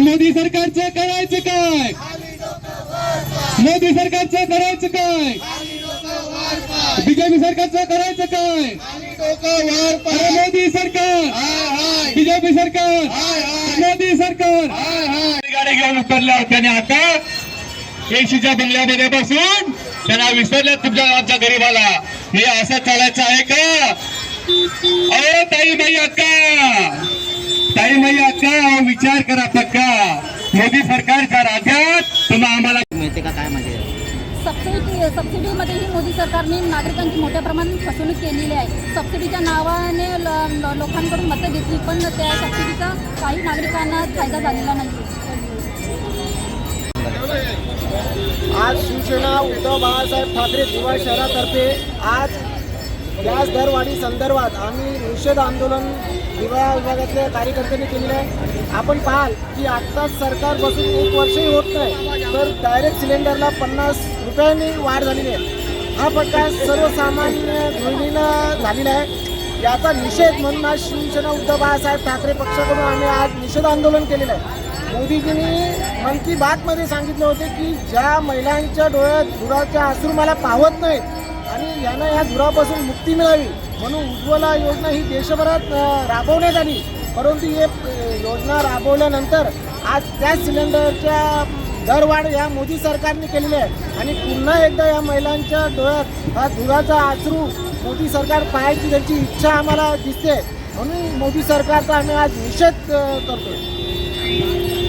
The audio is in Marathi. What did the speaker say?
मोदी सरकारचं करायचं काय? मोदी सरकारचं करायचं काय? बीजेपी सरकारचं करायचं काय? मोदी सरकार! बीजेपी सरकार! मोदी सरकार! गाडी घेऊन उतरल्या होत्याने आता एसीच्या बंगल्यामध्ये बसून त्यांना विसरल्या तुमच्या गावच्या गरीबाला. हे असं चालायचं आहे का? अहो ताई माई अक्का! विचार करा पक्का. मोदी सरकारच्या राज्यात तुम्हा आम्हाला मिळते का काय म्हणजे सबसिडी सबसिडीमध्येही मोदी सरकारने नागरिकांची मोठ्या प्रमाणात फसवणूक केलेली आहे. सबसिडीच्या नावाने लोकांकडून मतं घेतली पण त्या सबसिडीचा काही नागरिकांना फायदा झालेला नाही. आज शिवसेना उद्धव बाळासाहेब ठाकरे दिवाळ शहरातर्फे आज गॅस दरवाढी संदर्भात आम्ही निषेध आंदोलन दिवाळ विभागातल्या कार्यकर्त्यांनी केलेलं आहे. आपण पाहाल की आत्ताच सरकार बसून एक वर्षही होत नाही तर डायरेक्ट सिलेंडरला पन्नास रुपयांनी वाढ झालेली आहे. हा फटका सर्वसामान्य गृहिणीला झालेला आहे. याचा निषेध म्हणून आज शिवसेना उद्धव बाळासाहेब ठाकरे पक्षाकडून आम्ही आज निषेध आंदोलन केलेलं आहे. मोदीजींनी मन की बातमध्ये सांगितले होते की ज्या महिलांच्या डोळ्यात धुराच्या आश्रू मला पावत नाहीत आणि यांना या धुरापासून मुक्ती मिळावी म्हणून उज्ज्वला योजना ही देशभरात राबवण्यात आली. परंतु हे योजना राबवल्यानंतर आज त्याच सिलेंडरच्या दरवाढ या मोदी सरकारने केलेली आहे. आणि पुन्हा एकदा या महिलांच्या डोळ्यात हा धुराचा आचरू मोदी सरकार पाहायची त्यांची इच्छा आम्हाला दिसते. म्हणून मोदी सरकारचा आम्ही आज निषेध करतो आहे